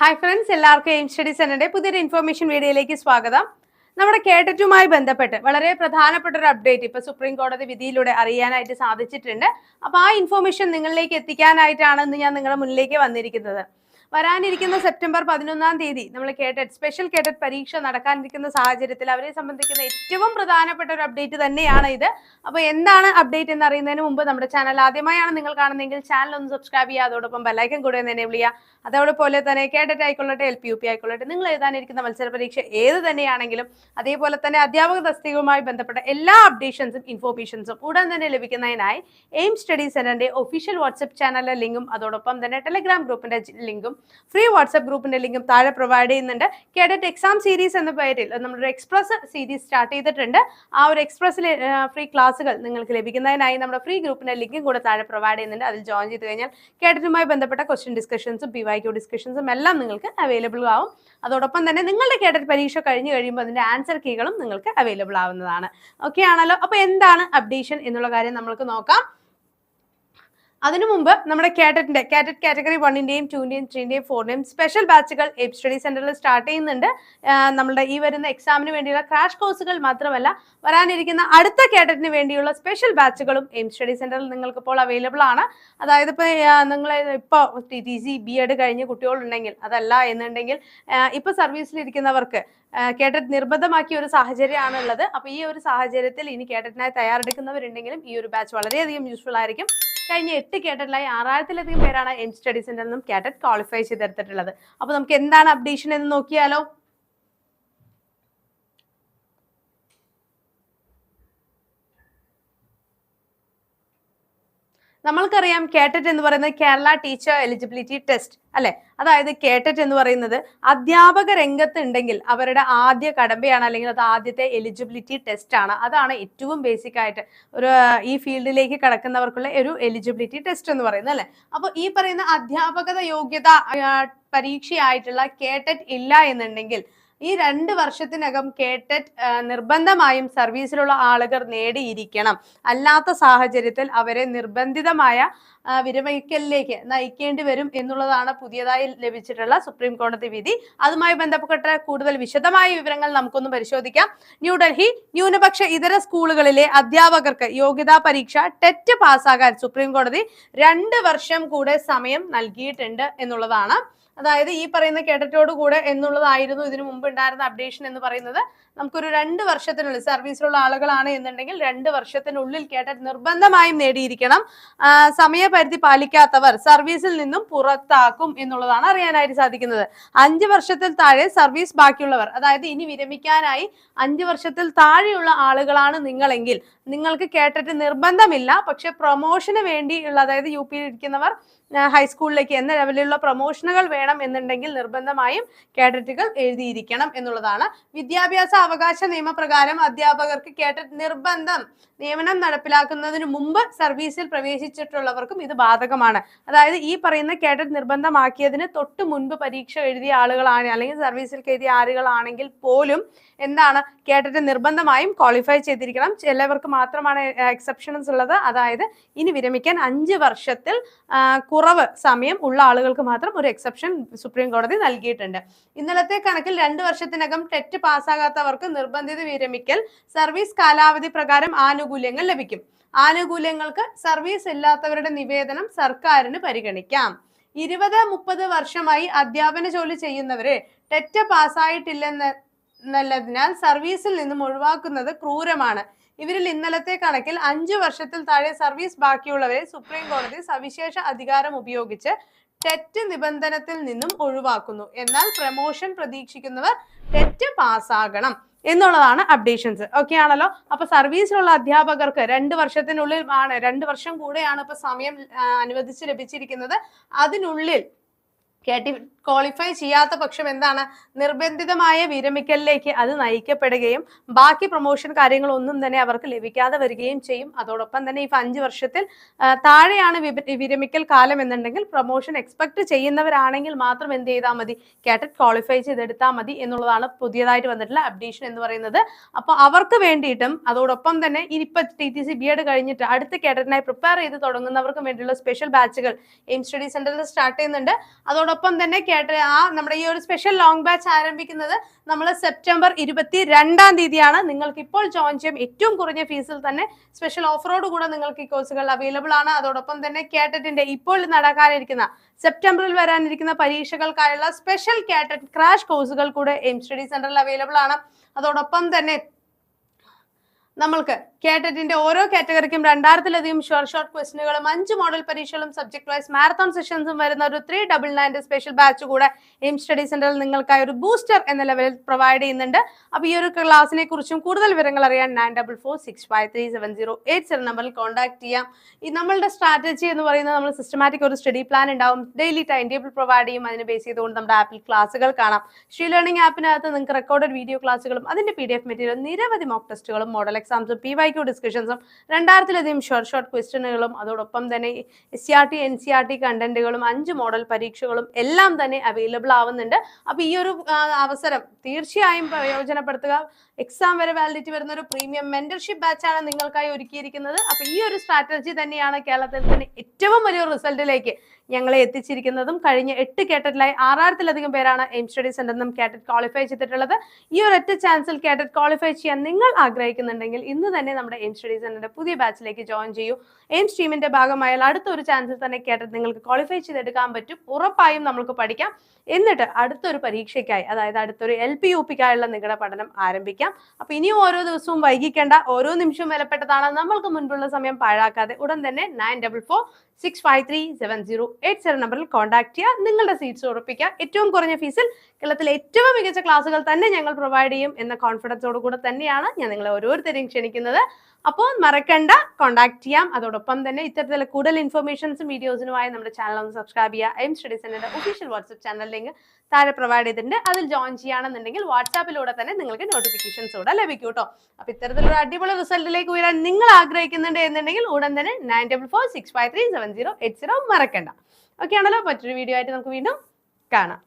Hi friends എല്ലാവർക്കും aim study സെന്ററിന്റെ പുതിയൊരു ഇൻഫർമേഷൻ വീഡിയോയിലേക്ക് സ്വാഗതം. നമ്മുടെ കേട്ടറ്റുമായി ബന്ധപ്പെട്ട് വളരെ പ്രധാനപ്പെട്ട ഒരു അപ്ഡേറ്റ് ഇപ്പൊ സുപ്രീം കോടതി വിധിയിലൂടെ അറിയാനായിട്ട് സാധിച്ചിട്ടുണ്ട്. അപ്പൊ ആ ഇൻഫർമേഷൻ നിങ്ങളിലേക്ക് എത്തിക്കാനായിട്ടാണ് ഇന്ന് ഞാൻ നിങ്ങളുടെ മുന്നിലേക്ക് വന്നിരിക്കുന്നത്. വരാനിരിക്കുന്ന സെപ്റ്റംബർ പതിനൊന്നാം തീയതി നമ്മൾ കേട്ടറ്റ് സ്പെഷ്യൽ കേട്ടറ്റ് പരീക്ഷ നടക്കാനിരിക്കുന്ന സാഹചര്യത്തിൽ അവരെ സംബന്ധിക്കുന്ന ഏറ്റവും പ്രധാനപ്പെട്ട ഒരു അപ്ഡേറ്റ് തന്നെയാണ് ഇത്. അപ്പോൾ എന്താണ് അപ്ഡേറ്റ് എന്ന് അറിയുന്നതിന് മുമ്പ് നമ്മുടെ ചാനൽ ആദ്യമായാണ് നിങ്ങൾ കാണുന്നതെങ്കിൽ ചാനൽ ഒന്ന് സബ്സ്ക്രൈബ് ചെയ്യുക. അതോടൊപ്പം ബെല്ലൈക്കൻ കൂടെ എനേബിൾ ചെയ്യുക. അതോടൊപ്പം തന്നെ കേട്ടറ്റ് ആയിക്കൊള്ളട്ടെ എൽ പി യു പി ആയിക്കൊള്ളട്ടെ നിങ്ങൾ എഴുതാനിരിക്കുന്ന മത്സര പരീക്ഷ ഏത് തന്നെയാണെങ്കിലും അതേപോലെ തന്നെ അധ്യാപക തസ്തികവുമായി ബന്ധപ്പെട്ട എല്ലാ അപ്ഡേഷൻസും ഇൻഫോർമേഷൻസും ഉടൻ തന്നെ ലഭിക്കുന്നതിനായി എയിം സ്റ്റഡി സെന്ററിന്റെ ഒഫീഷ്യൽ വാട്സ്ആപ്പ് ചാനലിലെ ലിങ്കും അതോടൊപ്പം തന്നെ ടെലിഗ്രാം ഗ്രൂപ്പിന്റെ ലിങ്കും ഫ്രീ വാട്സ്ആപ്പ് ഗ്രൂപ്പിന്റെ ലിങ്കും താഴെ പ്രൊവൈഡ് ചെയ്യുന്നുണ്ട്. കേഡറ്റ് എക്സാം സീരീസ് എന്ന പേരിൽ നമ്മുടെ എക്സ്പ്രസ് സീരീസ് സ്റ്റാർട്ട് ചെയ്തിട്ടുണ്ട്. ആ ഒരു എക്സ്പ്രസ്സിലെ ഫ്രീ ക്ലാസ്സുകൾ നിങ്ങൾക്ക് ലഭിക്കുന്നതിനായി നമ്മുടെ ഫ്രീ ഗ്രൂപ്പിന്റെ ലിങ്കും കൂടെ താഴെ പ്രൊവൈഡ് ചെയ്യുന്നുണ്ട്. അതിൽ ജോയിൻ ചെയ്ത് കഴിഞ്ഞാൽ കേഡറ്റുമായി ബന്ധപ്പെട്ട ക്വസ്റ്റ്യൻ ഡിസ്കഷൻസും പി വൈ ക്യു ഡിസ്കഷൻസും എല്ലാം നിങ്ങൾക്ക് അവൈലബിൾ ആവും. അതോടൊപ്പം തന്നെ നിങ്ങളുടെ കേഡറ്റ് പരീക്ഷ കഴിഞ്ഞു കഴിയുമ്പോൾ അതിന്റെ ആൻസർ കീകളും നിങ്ങൾക്ക് അവൈലബിൾ ആവുന്നതാണ്. ഓക്കെ ആണല്ലോ? അപ്പോൾ എന്താണ് അപ്ഡേഷൻ എന്നുള്ള കാര്യം നമ്മൾക്ക് നോക്കാം. അതിനു മുമ്പ് നമ്മുടെ കാറ്ററ്റിന്റെ കാറ്ററ്റ് കാറ്റഗറി വണ്ണിന്റെയും ടൂന്റെയും ത്രീന്റെയും ഫോറിന്റെയും സ്പെഷ്യൽ ബാച്ചുകൾ എബ് സ്റ്റഡി സെന്ററിൽ സ്റ്റാർട്ട് ചെയ്യുന്നുണ്ട്. നമ്മുടെ ഈ വരുന്ന എക്സാമിന് വേണ്ടിയുള്ള ക്രാഷ് കോഴ്സുകൾ മാത്രമല്ല വരാനിരിക്കുന്ന അടുത്ത കാറ്ററ്റിന് വേണ്ടിയുള്ള സ്പെഷ്യൽ ബാച്ചുകളും എയിം സ്റ്റഡി സെന്ററിൽ നിങ്ങൾക്ക് ഇപ്പോൾ അവൈലബിൾ ആണ്. അതായത് ഇപ്പോൾ നിങ്ങൾ ഇപ്പോൾ T T C B Ed കഴിഞ്ഞ കുട്ടികളുണ്ടെങ്കിൽ അതല്ല എന്നുണ്ടെങ്കിൽ ഇപ്പോൾ സർവീസിലിരിക്കുന്നവർക്ക് കേട്ടറ്റ് നിർബന്ധമാക്കിയ ഒരു സാഹചര്യമാണ് ഉള്ളത് അപ്പോൾ ഈ ഒരു സാഹചര്യത്തിൽ ഇനി കേട്ടറ്റിനായി തയ്യാറെടുക്കുന്നവരുണ്ടെങ്കിലും ഈ ഒരു ബാച്ച് വളരെയധികം യൂസ്ഫുൾ ആയിരിക്കും. കഴിഞ്ഞ എട്ട് കേട്ടറ്റിലായി ആറായിരത്തിലധികം പേരാണ് എം സ്റ്റഡി സെന്ററിൽ നിന്നും കാറ്ററ്റ് ക്വാളിഫൈ ചെയ്തെടുത്തിട്ടുള്ളത്. അപ്പോൾ നമുക്ക് എന്താണ് അപ്ഡേഷൻ എന്ന് നോക്കിയാലോ? നമ്മൾക്കറിയാം കേട്ടറ്റ് എന്ന് പറയുന്നത് കേരള ടീച്ചർ എലിജിബിലിറ്റി ടെസ്റ്റ് അല്ലെ? അതായത് കേട്ടറ്റ് എന്ന് പറയുന്നത് അധ്യാപക രംഗത്ത് ഉണ്ടെങ്കിൽ അവരുടെ ആദ്യ കടമ്പയാണ് അല്ലെങ്കിൽ അത് ആദ്യത്തെ എലിജിബിലിറ്റി ടെസ്റ്റ് ആണ്. അതാണ് ഏറ്റവും ബേസിക് ആയിട്ട് ഒരു ഈ ഫീൽഡിലേക്ക് കടക്കുന്നവർക്കുള്ള ഒരു എലിജിബിലിറ്റി ടെസ്റ്റ് എന്ന് പറയുന്നത് അല്ലെ? അപ്പോൾ ഈ പറയുന്ന അധ്യാപകത യോഗ്യത പരീക്ഷയായിട്ടുള്ള കേട്ടറ്റ് ഇല്ല എന്നുണ്ടെങ്കിൽ ഈ രണ്ട് വർഷത്തിനകം കേട്ടറ്റ് നിർബന്ധമായും സർവീസിലുള്ള ആളുകൾ നേടിയിരിക്കണം. അല്ലാത്ത സാഹചര്യത്തിൽ അവരെ നിർബന്ധിതമായ വിരമിക്കലിലേക്ക് നയിക്കേണ്ടി വരും എന്നുള്ളതാണ് പുതിയതായി ലഭിച്ചിട്ടുള്ള സുപ്രീം കോടതി വിധി. അതുമായി ബന്ധപ്പെട്ട കൂടുതൽ വിശദമായ വിവരങ്ങൾ നമുക്കൊന്ന് പരിശോധിക്കാം. ന്യൂഡൽഹി ന്യൂനപക്ഷ ഇതര സ്കൂളുകളിലെ അധ്യാപകർക്ക് യോഗ്യതാ പരീക്ഷ ടെറ്റ് പാസ്സാകാൻ സുപ്രീം കോടതി രണ്ട് വർഷം കൂടെ സമയം നൽകിയിട്ടുണ്ട് എന്നുള്ളതാണ് അതായത് ഈ പറയുന്ന കേട്ടറ്റോട് കൂടെ എന്നുള്ളതായിരുന്നു ഇതിനു മുമ്പ് ഉണ്ടായിരുന്ന അപ്ഡേഷൻ എന്ന് പറയുന്നത്. നമുക്കൊരു രണ്ട് വർഷത്തിനുള്ളിൽ സർവീസിലുള്ള ആളുകളാണ് എന്നുണ്ടെങ്കിൽ രണ്ട് വർഷത്തിനുള്ളിൽ കേട്ടറ്റ് നിർബന്ധമായും നേടിയിരിക്കണം. സമയപരിധി പാലിക്കാത്തവർ സർവീസിൽ നിന്നും പുറത്താക്കും എന്നുള്ളതാണ് അറിയാനായിട്ട് സാധിക്കുന്നത്. അഞ്ച് വർഷത്തിൽ താഴെ സർവീസ് ബാക്കിയുള്ളവർ അതായത് ഇനി വിരമിക്കാനായി അഞ്ച് വർഷത്തിൽ താഴെയുള്ള ആളുകളാണ് നിങ്ങളെങ്കിൽ നിങ്ങൾക്ക് കേട്ടിട്ട് നിർബന്ധമില്ല പക്ഷെ പ്രൊമോഷന് വേണ്ടിയുള്ള അതായത് യു പിയിൽ ഇരിക്കുന്നവർ ഹൈസ്കൂളിലേക്ക് എന്ന ലെവലിലുള്ള പ്രൊമോഷനുകൾ വേണം എന്നുണ്ടെങ്കിൽ നിർബന്ധമായും കേഡറ്റുകൾ എഴുതിയിരിക്കണം എന്നുള്ളതാണ്. വിദ്യാഭ്യാസ അവകാശ നിയമപ്രകാരം അധ്യാപകർക്ക് കേഡറ്റ് നിർബന്ധം നിയമനം നടപ്പിലാക്കുന്നതിന് മുമ്പ് സർവീസിൽ പ്രവേശിച്ചിട്ടുള്ളവർക്കും ഇത് ബാധകമാണ്. അതായത് ഈ പറയുന്ന കേഡറ്റ് നിർബന്ധമാക്കിയതിന് തൊട്ട് മുൻപ് പരീക്ഷ എഴുതിയ ആളുകളാണ് അല്ലെങ്കിൽ സർവീസിൽ കയറിയ ആളുകളാണെങ്കിൽ പോലും എന്താണ് കേഡറ്റ് നിർബന്ധമായും ക്വാളിഫൈ ചെയ്തിരിക്കണം. ചിലവർക്ക് മാത്രമാണ് എക്സെപ്ഷൻസ് ഉള്ളത്. അതായത് ഇനി വിരമിക്കാൻ അഞ്ച് വർഷത്തിൽ കുറവ് സമയം ഉള്ള ആളുകൾക്ക് മാത്രം ഒരു എക്സെപ്ഷൻ സുപ്രീം കോടതി നൽകിയിട്ടുണ്ട്. ഇന്നലത്തെ കണക്കിൽ രണ്ട് വർഷത്തിനകം ടെറ്റ് പാസ്സാകാത്തവർക്ക് നിർബന്ധിത വിരമിക്കൽ സർവീസ് കാലാവധി പ്രകാരം ആനുകൂല്യങ്ങൾ ലഭിക്കും. ആനുകൂല്യങ്ങൾക്ക് സർവീസ് ഇല്ലാത്തവരുടെ നിവേദനം സർക്കാരിന് പരിഗണിക്കാം. ഇരുപത് മുപ്പത് വർഷമായി അധ്യാപന ജോലി ചെയ്യുന്നവരെ ടെറ്റ് പാസ്സായിട്ടില്ലെന്ന് നല്ലതിനാൽ സർവീസിൽ നിന്നും ഒഴിവാക്കുന്നത് ക്രൂരമാണ്. ഇവരിൽ ഇന്നലത്തെ കണക്കിൽ അഞ്ചു വർഷത്തിൽ താഴെ സർവീസ് ബാക്കിയുള്ളവരെ സുപ്രീം കോടതി സവിശേഷ അധികാരം ഉപയോഗിച്ച് തെറ്റ് നിബന്ധനത്തിൽ നിന്നും ഒഴിവാക്കുന്നു. എന്നാൽ പ്രമോഷൻ പ്രതീക്ഷിക്കുന്നവർ തെറ്റ് പാസ്സാകണം എന്നുള്ളതാണ് അപ്ഡേഷൻസ്. ഓക്കെ ആണല്ലോ? അപ്പൊ സർവീസിലുള്ള അധ്യാപകർക്ക് രണ്ട് വർഷത്തിനുള്ളിൽ ആണ് രണ്ട് വർഷം കൂടെയാണ് ഇപ്പൊ സമയം അനുവദിച്ച് ലഭിച്ചിരിക്കുന്നത്. അതിനുള്ളിൽ കേട്ടി ക്വാളിഫൈ ചെയ്യാത്ത പക്ഷം എന്താണ്? നിർബന്ധിതമായ വിരമിക്കലിലേക്ക് അത് നയിക്കപ്പെടുകയും ബാക്കി പ്രൊമോഷൻ കാര്യങ്ങളൊന്നും തന്നെ അവർക്ക് ലഭിക്കാതെ വരികയും ചെയ്യും. അതോടൊപ്പം തന്നെ ഈ അഞ്ച് വർഷത്തിൽ താഴെയാണ് വിരമിക്കൽ കാലം എന്നുണ്ടെങ്കിൽ പ്രൊമോഷൻ എക്സ്പെക്ട് ചെയ്യുന്നവരാണെങ്കിൽ മാത്രം എന്ത് ചെയ്താൽ മതി? കേട്ടറ്റ് ക്വാളിഫൈ ചെയ്തെടുത്താൽ മതി എന്നുള്ളതാണ് പുതിയതായിട്ട് വന്നിട്ടുള്ള അപ്ഡേഷൻ എന്ന് പറയുന്നത്. അപ്പോൾ അവർക്ക് വേണ്ടിയിട്ടും അതോടൊപ്പം തന്നെ ഇനിയിപ്പോൾ T T C B Ed കഴിഞ്ഞിട്ട് അടുത്ത കേട്ടറ്റിനായി പ്രിപ്പയർ ചെയ്ത് തുടങ്ങുന്നവർക്ക് വേണ്ടിയുള്ള സ്പെഷ്യൽ ബാച്ചുകൾ എയിം സ്റ്റഡി സെന്ററിൽ സ്റ്റാർട്ട് ചെയ്യുന്നുണ്ട്. അതോടൊപ്പം തന്നെ കേട്ട ആ നമ്മുടെ ഈ ഒരു സ്പെഷ്യൽ ലോങ് ബാച്ച് ആരംഭിക്കുന്നത് നമ്മൾ സെപ്റ്റംബർ ഇരുപത്തി രണ്ടാം തീയതിയാണ്. നിങ്ങൾക്ക് ഇപ്പോൾ ജോയിൻ ചെയ്യാം. ഏറ്റവും കുറഞ്ഞ ഫീസിൽ തന്നെ സ്പെഷ്യൽ ഓഫറോട് കൂടെ നിങ്ങൾക്ക് ഈ കോഴ്സുകൾ അവൈലബിൾ ആണ്. അതോടൊപ്പം തന്നെ കേട്ടറ്റിന്റെ ഇപ്പോൾ നടക്കാനിരിക്കുന്ന സെപ്റ്റംബറിൽ വരാനിരിക്കുന്ന പരീക്ഷകൾക്കായുള്ള സ്പെഷ്യൽ കാറ്റഡ് ക്രാഷ് കോഴ്സുകൾ കൂടെ എം സ്റ്റഡി സെന്ററിൽ അവൈലബിൾ ആണ്. അതോടൊപ്പം തന്നെ നമ്മൾക്ക് കേട്ടറ്റിന്റെ ഓരോ കാറ്റഗറിക്കും രണ്ടായിരത്തിലധികം ഷോർട്ട് ഷോർട്ട് ക്വസ്റ്റിനുകളും അഞ്ച് മോഡൽ പരീക്ഷകളും സബ്ജക്ട് വൈസ് മാരത്തോൺ സെഷൻസും വരുന്ന ഒരു ത്രീ ഡബിൾ നയന്റെ സ്പെഷ്യൽ ബാച്ച് കൂടെ എയിം സ്റ്റഡി സെന്ററിൽ നിങ്ങൾക്കായി ഒരു ബൂസ്റ്റർ എന്ന ലെവലിൽ പ്രൊവൈഡ് ചെയ്യുന്നുണ്ട്. അപ്പോൾ ഈ ഒരു ക്ലാസ്സിനെ കുറിച്ചും കൂടുതൽ വിവരങ്ങൾ അറിയാൻ nine double four six five three seven zero eight seven നമ്പറിൽ കോൺടാക്ട് ചെയ്യാം. ഈ നമ്മളുടെ സ്ട്രാറ്റജി എന്ന് പറയുന്നത് നമ്മൾ സിസ്റ്റമാറ്റിക് ഒരു സ്റ്റഡി പ്ലാൻ ഉണ്ടാവും. ഡെയിലി ടൈം ടേബിൾ പ്രൊവൈഡ് ചെയ്യും. അതിനെ ബേസ് ചെയ്തുകൊണ്ട് നമ്മുടെ ആപ്പിൽ ക്ലാസ്സുകൾ കാണാം. ഷീ ലേണിംഗ് ആപ്പിനകത്ത് നിങ്ങൾക്ക് റെക്കോർഡഡ് വീഡിയോ ക്ലാസ്സുകളും അതിന്റെ പി ഡി എഫ് മെറ്റീരിയൽ നിരവധി മോക്ക് ടെസ്റ്റുകളും മോഡൽ എക്സാംസും പി വൈ ക്യു ഡിസ്കഷൻസും രണ്ടായിരത്തിലധികം ഷോർട്ട് ഷോർട്ട് ക്വസ്റ്റ്യനുകളും അതോടൊപ്പം തന്നെ S R T N C R T കണ്ടന്റുകളും അഞ്ച് മോഡൽ പരീക്ഷകളും എല്ലാം തന്നെ അവൈലബിൾ ആവുന്നുണ്ട്. അപ്പോൾ ഈ ഒരു അവസരം തീർച്ചയായും പ്രയോജനപ്പെടുത്തുക. എക്സാം വരെ വാലിഡിറ്റി വരുന്ന ഒരു പ്രീമിയം മെന്റർഷിപ്പ് ബാച്ചാണ് നിങ്ങൾക്കായി ഒരുക്കിയിരിക്കുന്നത്. അപ്പോൾ ഈ ഒരു സ്ട്രാറ്റജി തന്നെയാണ് കേരളത്തിൽ തന്നെ ഏറ്റവും വലിയ റിസൾട്ടിലേക്ക് ഞങ്ങളെ എത്തിച്ചിരിക്കുന്നതും കഴിഞ്ഞ എട്ട് കേട്ടറ്റിലായി ആറായിരത്തിലധികം പേരാണ് എയിം സ്റ്റഡി സെന്ററിൽ നിന്നും കേട്ടറ്റ് ക്വാളിഫൈ ചെയ്തിട്ടുള്ളത്. ഈ ഒരു ഒറ്റ ചാൻസിൽ കേട്ടറ്റ് ക്വാളിഫൈ ചെയ്യാൻ നിങ്ങൾ ആഗ്രഹിക്കുന്നുണ്ടെങ്കിൽ ഇന്ന് തന്നെ നമ്മുടെ എയിം സ്റ്റഡി സെന്ററിന്റെ പുതിയ ബാച്ചിലേക്ക് ജോയിൻ ചെയ്യൂ. എയിം സ്ട്രീമിന്റെ ഭാഗമായാൽ അടുത്ത ഒരു ചാൻസിൽ തന്നെ കേട്ടറ്റ് നിങ്ങൾക്ക് ക്വാളിഫൈ ചെയ്തെടുക്കാൻ പറ്റും. ഉറപ്പായും നമുക്ക് പഠിക്കാം. എന്നിട്ട് അടുത്തൊരു പരീക്ഷയ്ക്കായി അതായത് അടുത്തൊരു എൽ പി യു പിക്കായുള്ള നിങ്ങളുടെ പഠനം ആരംഭിക്കാം. അപ്പൊ ഇനിയും ഓരോ ദിവസവും വൈകിക്കേണ്ട ഓരോ നിമിഷവും വിലപ്പെട്ടതാണ്. നമ്മൾക്ക് മുൻപുള്ള സമയം പാഴാക്കാതെ ഉടൻ തന്നെ nine double four six five three seven zero eight seven നമ്പറിൽ കോൺടാക്ട് ചെയ്യുക. നിങ്ങളുടെ സീറ്റ്സ് ഉറപ്പിക്കുക. ഏറ്റവും കുറഞ്ഞ ഫീസിൽ കേരളത്തിലെ ഏറ്റവും മികച്ച ക്ലാസ്സുകൾ തന്നെ ഞങ്ങൾ പ്രൊവൈഡ് ചെയ്യും എന്ന കോൺഫിഡൻസോട് കൂടെ തന്നെയാണ് ഞാൻ നിങ്ങളെ ഓരോരുത്തരെയും ക്ഷണിക്കുന്നത്. അപ്പോൾ മറക്കണ്ട കോൺടാക്ട് ചെയ്യാം. അതോടൊപ്പം തന്നെ ഇത്തരത്തിലുള്ള കൂടുതൽ ഇൻഫർമേഷൻസും വീഡിയോസിനുമായി നമ്മുടെ ചാനൽ ഒന്ന് സബ്സ്ക്രൈബ് ചെയ്യുക. എം സ്റ്റഡി സെന്ററിന്റെ ഒഫീഷ്യൽ വാട്സ്ആപ്പ് ചാനൽ ലിങ്ക് താഴെ പ്രൊവൈഡ് ചെയ്തിട്ടുണ്ട്. അതിൽ ജോയിൻ ചെയ്യുകയാണെന്നുണ്ടെങ്കിൽ വാട്സാപ്പിലൂടെ തന്നെ നിങ്ങൾക്ക് നോട്ടിഫിക്കേഷൻസ് കൂടെ ലഭിക്കും കേട്ടോ അപ്പോൾ ഇത്തരത്തിലൊരു അടിപൊളി റിസൾട്ടിലേക്ക് ഉയരാൻ നിങ്ങൾ ആഗ്രഹിക്കുന്നുണ്ട് എന്നുണ്ടെങ്കിൽ ഉടൻ തന്നെ nine double four six five three seven zero eight zero മറക്കണ്ട. ഓക്കെ ആണല്ലോ? മറ്റൊരു വീഡിയോ ആയിട്ട് നമുക്ക് വീണ്ടും കാണാം.